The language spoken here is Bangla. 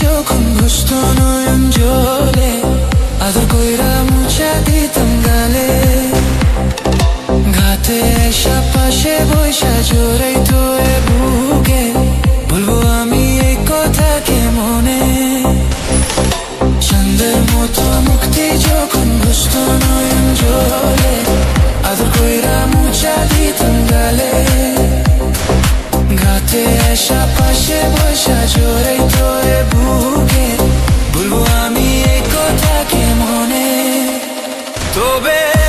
যখন ঘুষত নয়ন জলে আদর কইরা মুছা দিতাম গালে ঘাতে এসা পাশে বৈশা জোরে তো বুকে বলব আমি এই কথাকে মনে চন্দের মতো মুক্তি যখন ঘুষত নয়ন জলে আদর কইরা মুছা দিতাম গালে ঘাতে এসা পাশে বসা জোরে তোরে So baby